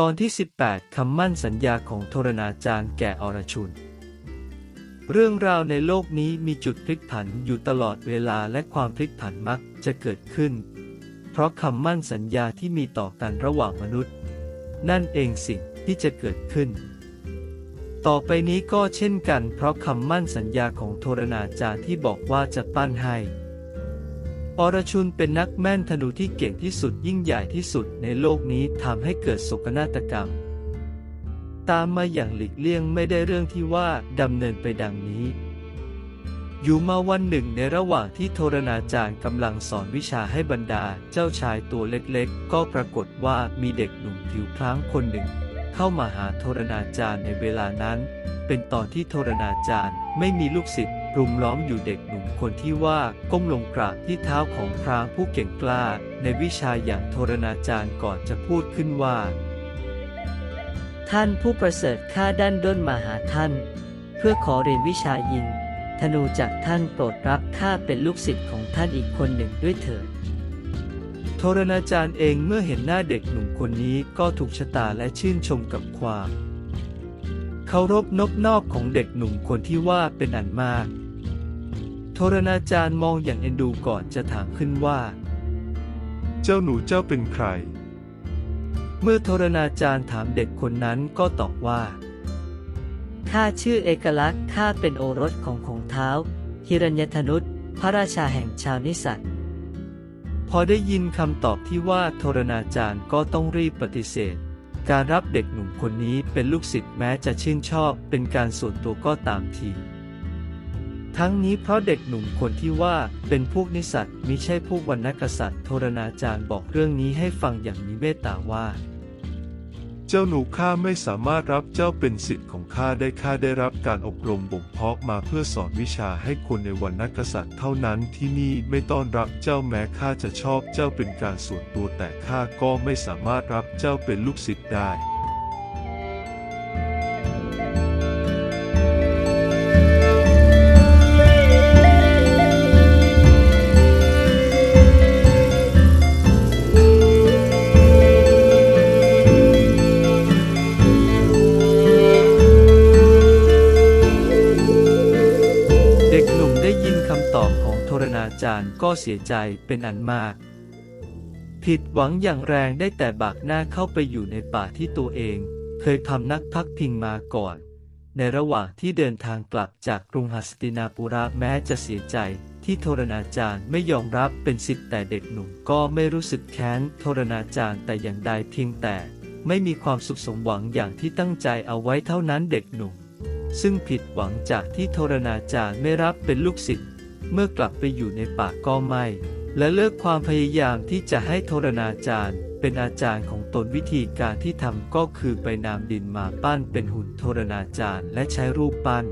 ตอนที่ 18 คำมั่นสัญญาของโทรณาจารย์แก่อรชุน เรื่องราวในโลกนี้มีจุดพลิกผันอยู่ตลอดเวลาและความพลิกผันมักจะเกิดขึ้น เพราะคำมั่นสัญญาที่มีต่อกันระหว่างมนุษย์ นั่นเองสิ่งที่จะเกิดขึ้น ต่อไปนี้ก็เช่นกันเพราะคำมั่นสัญญาของโทรณาจารย์ที่บอกว่าจะปั้นให้ อรชุนเป็นนักแม่นธนูที่เก่งที่สุดยิ่งใหญ่ที่สุดในโลกนี้ทำให้เกิดโศกนาฏกรรม ตามมาอย่างหลีกเลี่ยงไม่ได้เรื่องที่ว่าดำเนินไปดังนี้ อยู่มาวันหนึ่งในระหว่างที่โทรณาจารย์กำลังสอนวิชาให้บรรดาเจ้าชายตัวเล็กๆ ก็ปรากฏว่ามีเด็กหนุ่มผิวพล้างคนหนึ่ง เข้ามาหาโทรณาจารย์ในเวลานั้น เป็นตอนที่โทรณาจารย์ไม่มีลูกศิษย์ รุมล้อมอยู่เด็กหนุ่มคนที่ว่าก้มลงกราบที่เท้าของพรางผู้เก่งกล้า ในวิชาอย่างโทรณาจารย์ก่อนจะพูดขึ้นว่า ท่านผู้ประเสริฐข้าด้านด้นมาหาท่าน เพื่อขอเรียนวิชายิงธนูจากท่านโปรดรับข้าเป็นลูกศิษย์ของท่านอีกคนหนึ่งด้วยเถิดโทรณาจารย์เองเมื่อเห็นหน้าเด็กหนุ่มคนนี้ก็ถูกชะตาและชื่นชมกับความเคารพนบนอบของเด็กหนุ่มคนที่ว่าเป็นอันมาก โทรณาจารย์มองอย่างเอ็นดูก่อนจะถามขึ้นว่า เจ้าหนูเจ้าเป็นใคร เมื่อโทรณาจารย์ถามเด็กคนนั้นก็ตอบว่า ข้าชื่อเอกลักษณ์ข้าเป็นโอรสของของเท้า ฮิรัญยธนุษพระราชาแห่งชาวนิสัตพอได้ยินคำตอบที่ว่าโทรณาจารย์ก็ต้องรีบปฏิเสธ การรับเด็กหนุ่มคนนี้เป็นลูกศิษย์แม้จะชื่นชอบเป็นการส่วนตัวก็ตามที ทั้งนี้เพราะเด็กหนุ่มคนที่ว่าเป็นพวกนิสัตมิใช่พวกวรรณกษัตริย์โทรณาจารย์บอกเรื่องนี้ให้ฟังอย่างมีเมตตาว่า เจ้าหนูข้าไม่สามารถรับเจ้าเป็นศิษย์ของข้าได้ข้าได้รับการอบรมบ่มเพาะมาเพื่อสอนวิชาให้คนในวรรณกษัตริย์เท่านั้นที่นี่ไม่ต้อนรับเจ้าแม้ข้าจะชอบเจ้าเป็นการส่วนตัวแต่ข้าก็ไม่สามารถรับเจ้าเป็นลูกศิษย์ได้าจารย์ก็เสียใจเป็นอันมาก ผิดหวังอย่างแรงได้แต่บากหน้าเข้าไปอยู่ในป่าที่ตัวเอง เคยทำนักพักพิงมาก่อน ในระหว่างที่เดินทางกลับจากกรุงหัสตินาปุระแม้จะเสียใจที่โทรณาจารย์ไม่ยอมรับเป็นสิทธิ์แต่เด็กหนุ่มก็ไม่รู้สึกแค้นโทรณาจารย์แต่อย่างใดเพียงแต่ ไม่มีความสุขสมหวังอย่างที่ตั้งใจเอาไว้เท่านั้นเด็กหนุ่ม ซึ่งผิดหวังจากที่โทรณาจารย์ไม่รับเป็นลูกศิษย์ เมื่อกลับไปอยู่ในป่าก็ไม่ และเลิกความพยายามที่จะให้โทรณาจารย์ เป็นอาจารย์ของตนวิธีการที่ทำก็คือไปนำดินมาปั้นเป็นหุ่นโทรณาจารย์และใช้รูปปั้น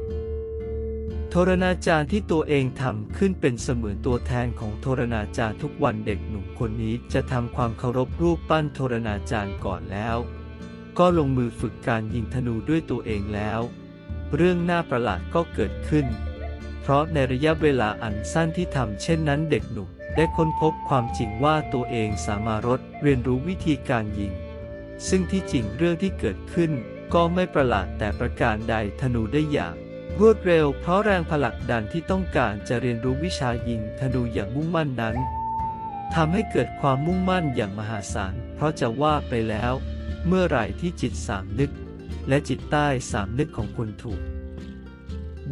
โทรณาจารย์ที่ตัวเองทำขึ้นเป็นเสมือนตัวแทนของโทรณาจารย์ทุกวันเด็กหนุ่มคนนี้จะทำความเคารพรูปปั้นโทรณาจารย์ก่อนแล้ว ก็ลงมือฝึกการยิงธนูด้วยตัวเองแล้ว เรื่องน่าประหลาดก็เกิดขึ้น ราะในระยะเวลาอันสั้นที่ทำเช่นนั้นเด็กหนุ่มได้ค้นพบความจริงว่าตัวเองสามารถเรียนรู้วิธีการยิง ซึ่งที่จริงเรื่องที่เกิดขึ้นก็ไม่ประหลาดแต่ประการใดธนูได้อย่างรวดเร็วเพราะแรงผลักดันที่ต้องการจะเรียนรู้วิชายิงธนูอย่างมุ่งมั่นนั้นทำให้เกิดความมุ่งมั่นอย่างมหาศาล เพราะจะว่าไปแล้ว เมื่อไหร่ที่จิตสามนึก และจิตใต้สามนึกของคนถูก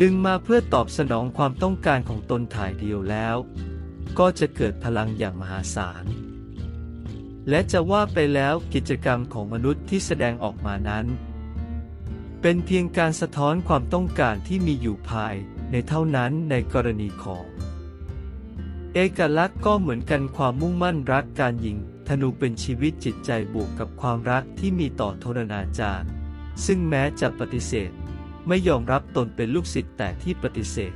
ดึงมาเพื่อตอบสนองความต้องการของตนถ่ายเดียวแล้ว ก็จะเกิดพลังอย่างมหาศาล และจะว่าไปแล้วกิจกรรมของมนุษย์ที่แสดงออกมานั้น เป็นเพียงการสะท้อนความต้องการที่มีอยู่ภายในเท่านั้นในกรณีของ เอกลักษณ์ก็เหมือนกันความมุ่งมั่นรักการยิงธนูเป็นชีวิตจิตใจบวกกับความรักที่มีต่อโทรณาจารย์ ซึ่งแม้จะปฏิเสธ ไม่ยอมรับตนเป็นลูกศิษย์แต่ที่ปฏิเสธ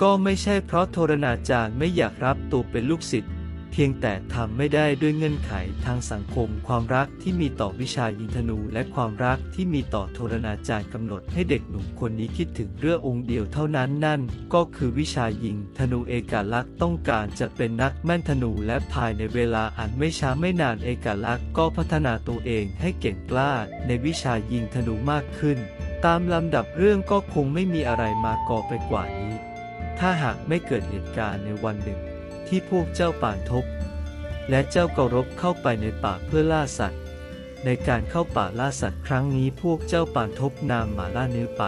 ก็ไม่ใช่เพราะโทรณาจารย์ไม่อยากรับตัวเป็นลูกศิษย์เพียงแต่ทำไม่ได้ด้วยเงื่อนไขทางสังคม ความรักที่มีต่อวิชายิงธนู และความรักที่มีต่อโทรณาจารย์กำหนดให้เด็กหนุ่มคนนี้คิดถึงเรื่ององค์เดียวเท่านั้นนั่น ก็คือวิชายิงธนูเอกลักษณ์ต้องการจะเป็นนักแม่นธนูและภายในเวลาอันไม่ช้าไม่นานเอกลักษณ์ก็พัฒนาตัวเองให้เก่งกล้าในวิชายิงธนูมากขึ้น ตามลำดับเรื่องก็คงไม่มีอะไรมาก่อไปกว่านี้ ถ้าหากไม่เกิดเหตุการณ์ในวันหนึ่ง ที่พวกเจ้าป่านทบ และเจ้าเการบเข้าไปในป่าเพื่อล่าสัตว์ ในการเข้าป่าล่าสัตว์ครั้งนี้พวกเจ้าป่านทบนามหมาล่าเนื้อไป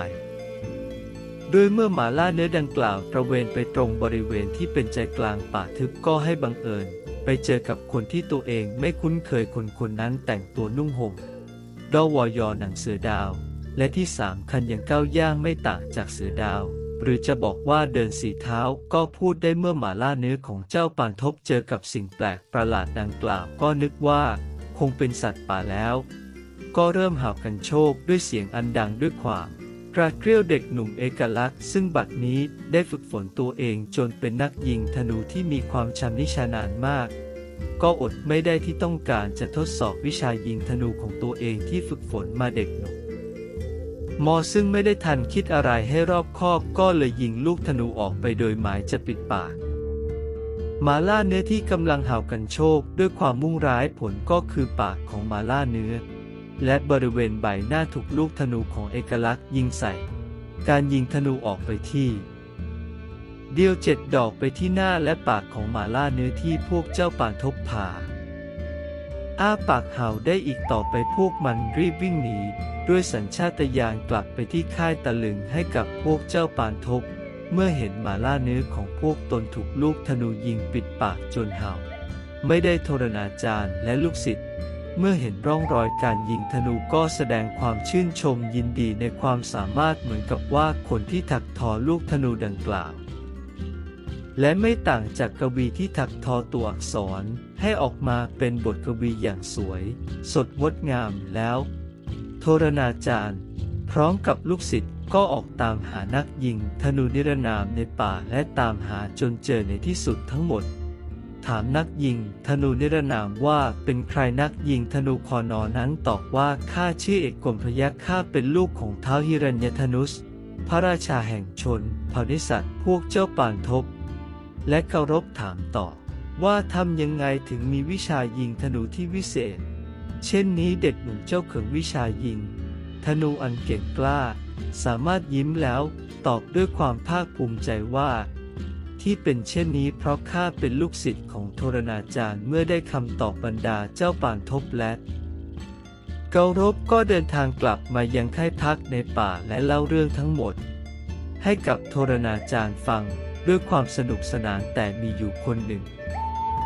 โดยเมื่อหมาล่าเนื้อดังกล่าวตระเวนไปตรงบริเวณที่เป็นใจกลางป่าทึบก็ให้บังเอิญ ไปเจอกับคนที่ตัวเองไม่คุ้นเคยคนคนนั้นแต่งตัวนุ่งห่มดอวอยอหนังเสือดาว และที่สามคันยังก้าวย่างไม่ต่างจากเสือดาว หรือจะบอกว่าเดินสีเท้าก็พูดได้เมื่อหมาล่าเนื้อของเจ้าปานทบเจอกับสิ่งแปลกประหลาดดังกล่าวก็นึกว่า คงเป็นสัตว์ป่าแล้ว ก็เริ่มห่ากันโชคด้วยเสียงอันดังด้วยความกราดเกรี้ยวเด็กหนุ่มเอกลักษณ์ ซึ่งบัดนี้ได้ฝึกฝนตัวเองจนเป็นนักยิงธนูที่มีความชำนิชานานมาก ก็อดไม่ได้ที่ต้องการจะทดสอบวิชายิงธนูของตัวเองที่ฝึกฝนมาเด็กหนุ่ม มอซึ่งไม่ได้ทันคิดอะไรให้รอบคอบก็เลยยิงลูกธนูออกไปโดยหมายจะปิดปากหมาล่าเนื้อที่กำลังเห่ากันโชคด้วยความมุ่งร้ายผลก็คือปากของหมาล่าเนื้อ และบริเวณใบหน้าถูกลูกธนูของเอกลักษณ์ยิงใส่ การยิงธนูออกไปที่ เดียวเจ็ดดอกไปที่หน้าและปากของหมาล่าเนื้อที่พวกเจ้าป่านทบผาอ้าปากเห่าได้อีกต่อไปพวกมันรีบวิ่งหนี ด้วยสัญชาตญาณกลับไปที่ค่ายตะลึงให้กับพวกเจ้าปานทบ เมื่อเห็นหมาล่าเนื้อของพวกตนถูกลูกธนูยิงปิดปากจนเห่า ไม่ได้โทรณาจารย์และลูกศิษย์เมื่อเห็นร่องรอยการยิงธนูก็แสดงความชื่นชมยินดีในความสามารถเหมือนกับว่าคนที่ถักทอลูกธนูดังกล่าว และไม่ต่างจากกวีที่ถักทอตัวอักษรให้ออกมาเป็นบทกวีอย่างสวย สดงดงามแล้ว โทรณาจารย์ พร้อมกับลูกศิษย์ก็ออกตามหานักยิงธนูนิรนามในป่าและตามหาจนเจอในที่สุดทั้งหมด ถามนักยิงธนูนิรนามว่าเป็นใครนักยิงธนูคอนอนั้นตอบว่าข้าชื่อเอกกรมพยัคฆ์ข้าเป็นลูกของท้าวฮิรัญยธนุส พระราชาแห่งชนเผ่านิสัตพวกเจ้าป่านทบ และเคารพถามต่อ ว่าทำยังไงถึงมีวิชายิงธนูที่วิเศษ เช่นนี้เด็กหนุ่มเจ้าเขิงวิชายิง ธนูอันเก่งกล้า สามารถยิ้มแล้วตอบด้วยความภาคภูมิใจว่า ที่เป็นเช่นนี้เพราะข้าเป็นลูกศิษย์ของโทรณาจารย์เมื่อได้คำตอบบรรดาเจ้าป่านทบและเการบก็เดินทางกลับมายังค่ายพักในป่าและเล่าเรื่องทั้งหมด ให้กับโทรณาจารย์ฟังด้วยความสนุกสนานแต่มีอยู่คนหนึ่ง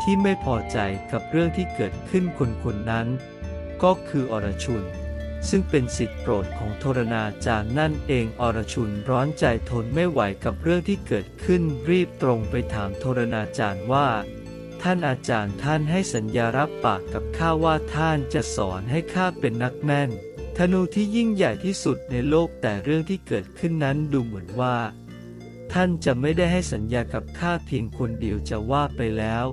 ที่ไม่พอใจกับเรื่องที่เกิดขึ้นคนคนนั้น ก็คืออรชุน ซึ่งเป็นสิทธิโปรดของโทรณาจารย์นั่นเองอรชุนร้อนใจทนไม่ไหวกับเรื่องที่เกิดขึ้นรีบตรงไปถามโทรณาจารย์ว่า ท่านอาจารย์ท่านให้สัญญารับปากกับข้าว่าท่านจะสอนให้ข้าเป็นนักแม่นธนูที่ยิ่งใหญ่ที่สุดในโลกแต่เรื่องที่เกิดขึ้นนั้นดูเหมือนว่า ท่านจะไม่ได้ให้สัญญากับข้าเพียงคนเดียวจะว่าไปแล้ว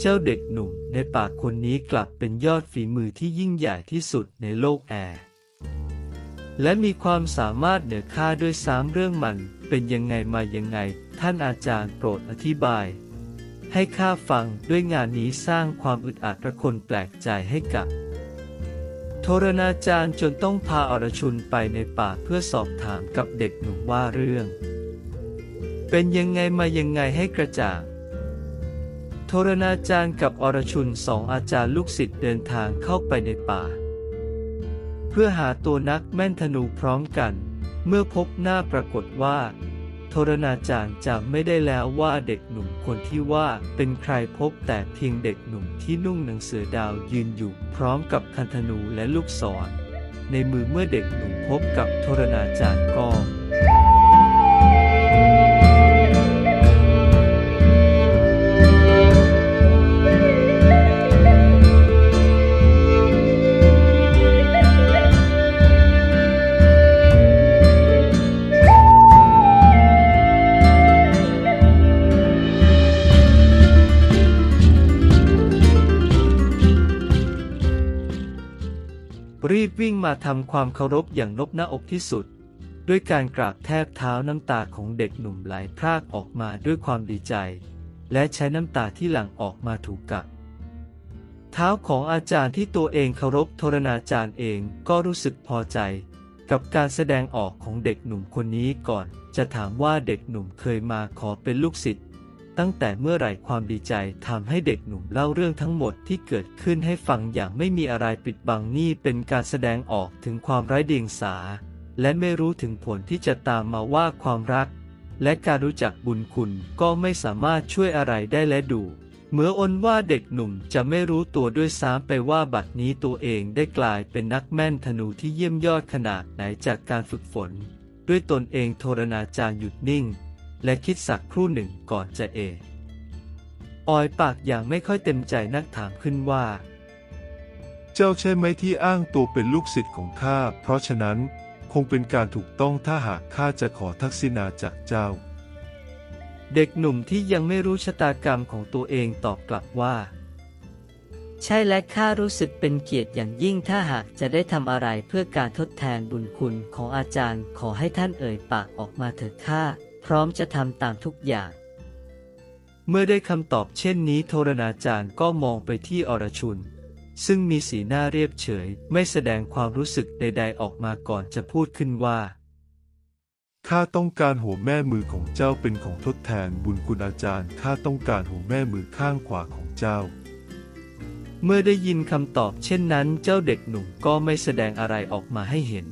เจ้าเด็กหนุ่มในปากคนนี้กลับเป็นยอดฝีมือที่ยิ่งใหญ่ที่สุดในโลกแอร์ และมีความสามารถเหนือข้าด้วยซ้ำเรื่องมันเป็นยังไงมายังไง ท่านอาจารย์โปรดอธิบาย ให้ข้าฟังด้วยงานนี้สร้างความอึดอัดระคนแปลกใจให้กับโทรณาจารย์จนต้องพาอรชุนไปในป่าเพื่อสอบถามกับเด็กหนุ่มว่าเรื่อง เป็นยังไงมายังไงให้กระจ่าง โทรณาจารย์กับอรชุนสองอาจารย์ลูกศิษย์เดินทางเข้าไปในป่า เพื่อหาตัวนักแม่นธนูพร้อมกัน เมื่อพบหน้าปรากฏว่า โทรณาจารย์จำไม่ได้แล้วว่าเด็กหนุ่มคนที่ว่าเป็นใครพบแต่เพียงเด็กหนุ่มที่นุ่งหนังเสือดาวยืนอยู่พร้อมกับคันธนูและลูกศรในมือเมื่อเด็กหนุ่มพบกับโทรณาจารย์ก็ มาทำความเคารพอย่างนบหน้าอกที่สุด ด้วยการกราบแทบเท้าน้ำตาของเด็กหนุ่มไหลพรากออกมาด้วยความดีใจ และใช้น้ำตาที่หลั่งออกมาถูกกับเท้าของอาจารย์ที่ตัวเองเคารพโทรณาจารย์เองก็รู้สึกพอใจ กับการแสดงออกของเด็กหนุ่มคนนี้ก่อน จะถามว่าเด็กหนุ่มเคยมาขอเป็นลูกศิษย์ ตั้งแต่เมื่อไหร่ความดีใจทำให้เด็กหนุ่มเล่าเรื่องทั้งหมดที่เกิดขึ้นให้ฟังอย่างไม่มีอะไรปิดบังนี่เป็นการแสดงออกถึงความไร้เดียงสา และไม่รู้ถึงผลที่จะตามมาว่าความรัก และการรู้จักบุญคุณก็ไม่สามารถช่วยอะไรได้และดูเหมื่ออนว่าเด็กหนุ่มจะไม่รู้ตัวด้วยซ้ำไปว่าบัดนี้ตัวเองได้กลายเป็นนักแม่นธนูที่เยี่ยมยอดขนาดไหนจากการฝึกฝน ด้วยตนเองโทรณาจารย์หยุดนิ่ง และคิดสักครู่หนึ่งก่อนจะเอ ออยปากอย่างไม่ค่อยเต็มใจนักถามขึ้นว่า เจ้าใช่ไหมที่อ้างตัวเป็นลูกศิษย์ของข้า เพราะฉะนั้นคงเป็นการถูกต้องถ้าหากข้าจะขอทักษิณาจากเจ้า เด็กหนุ่มที่ยังไม่รู้ชะตากรรมของตัวเองตอบกลับว่า ใช่และข้ารู้สึกเป็นเกียรติอย่างยิ่งถ้าหากจะได้ทำอะไรเพื่อการทดแทนบุญคุณของอาจารย์ ขอให้ท่านเอ่ยปากออกมาเถิดข้า พร้อมจะทำตามทุกอย่าง เมื่อได้คำตอบเช่นนี้โทรณาจารย์ก็มองไปที่อรชุน ซึ่งมีสีหน้าเรียบเฉย ไม่แสดงความรู้สึกใด ๆ ออกมาก่อนจะพูดขึ้นว่าข้าต้องการหัวแม่มือของเจ้าเป็นของทดแทนบุญคุณอาจารย์ข้าต้องการหัวแม่มือข้างขวาของเจ้า เมื่อได้ยินคำตอบเช่นนั้น เจ้าเด็กหนุ่มก็ไม่แสดงอะไรออกมาให้เห็น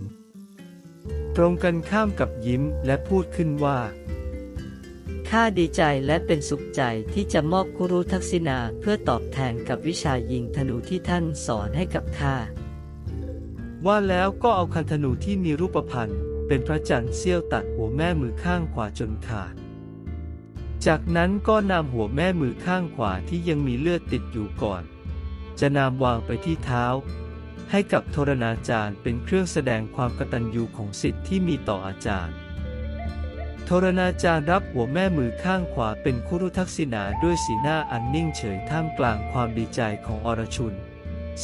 ตรงกันข้ามกับยิ้มและพูดขึ้นว่าข้าดีใจและเป็นสุขใจที่จะมอบคุรุทักษิณาเพื่อตอบแทนกับวิชายิงธนูที่ท่านสอนให้กับข้า ว่าแล้วก็เอาคันธนูที่มีรูปพันธ์เป็นพระจันทร์เสี้ยวตัดหัวแม่มือข้างขวาจนขาด จากนั้นก็นำหัวแม่มือข้างขวาที่ยังมีเลือดติดอยู่ก่อน จะนำวางไปที่เท้า ให้กับโทรณาจารย์เป็นเครื่องแสดงความกตัญญูของสิทธิ์ที่มีต่ออาจารย์ โทรณาจารย์รับหัวแม่มือข้างขวาเป็นคุรุทักษิณาด้วยสีหน้าอันนิ่งเฉยท่ามกลางความดีใจของอรชุน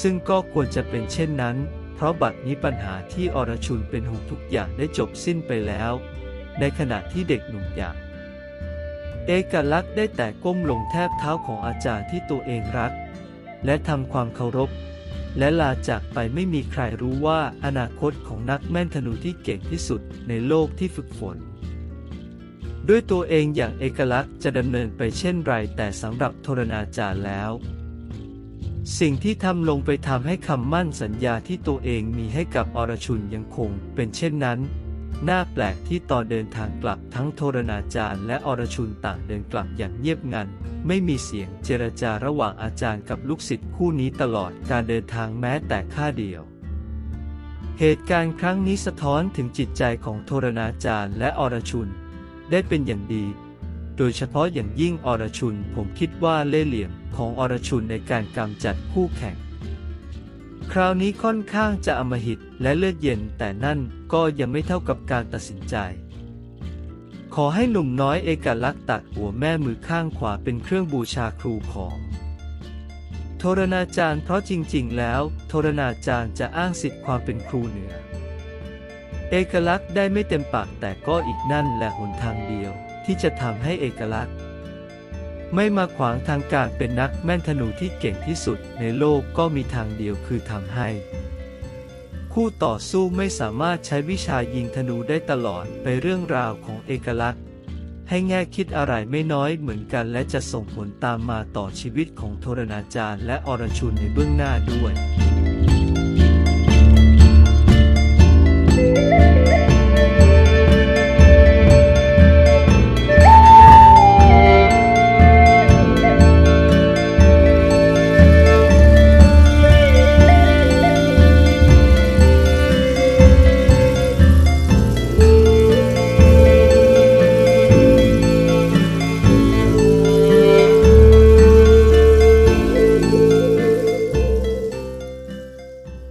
ซึ่งก็ควรจะเป็นเช่นนั้น เพราะบัดนี้ปัญหาที่อรชุนเป็นห่วงทุกอย่างได้จบสิ้นไปแล้ว ในขณะที่เด็กหนุ่มอย่างเอกลักษณ์ได้แต่ก้มลงแทบเท้าของอาจารย์ที่ตัวเองรัก และทำความเคารพ และลาจากไปไม่มีใครรู้ว่าอนาคตของนักแม่นธนูที่เก่งที่สุดในโลกที่ฝึกฝน ด้วยตัวเองอย่างเอกลักษณ์จะดำเนินไปเช่นไรแต่สำหรับโทรณาจารย์แล้ว สิ่งที่ทำลงไปทำให้คำมั่นสัญญาที่ตัวเองมีให้กับอรชุนยังคงเป็นเช่นนั้น น่าแปลกที่ตอนเดินทางกลับทั้งโทรณาจารย์และอรชุนต่างเดินกลับอย่างเงียบงัน ไม่มีเสียงเจรจาระหว่างอาจารย์กับลูกศิษย์คู่นี้ตลอดการเดินทางแม้แต่ค่าเดียว เหตุการณ์ครั้งนี้สะท้อนถึงจิตใจของโทรณาจารย์และอรชุน ได้เป็นอย่างดี โดยเฉพาะอย่างยิ่งอรชุนผมคิดว่าเล่ห์เหลี่ยมของอรชุนในการกำจัดคู่แข่ง คราวนี้ค่อนข้างจะอมหิตและเลือดเย็นแต่นั่นก็ยังไม่เท่ากับการตัดสินใจ ขอให้หนุ่มน้อยเอกลักษณ์ตัดหัวแม่มือข้างขวาเป็นเครื่องบูชาครูของโทรณาจารย์เพราะจริงๆ แล้วโทรณาจารย์จะอ้างสิทธิ์ความเป็นครูเหนือ เอกลักษณ์ได้ไม่เต็มปากแต่ก็อีกนั่นแหละหนทางเดียวที่จะทำให้เอกลักษณ์ ไม่มาขวางทางการเป็นนักแม่นธนูที่เก่งที่สุดในโลกก็มีทางเดียวคือทำให้ คู่ต่อสู้ไม่สามารถใช้วิชายิงธนูได้ตลอดไปเรื่องราวของเอกลักษณ์ ให้แง่คิดอะไรไม่น้อยเหมือนกันและจะส่งผลตามมาต่อชีวิตของโทรณาจารย์และอรชุนในเบื้องหน้าด้วย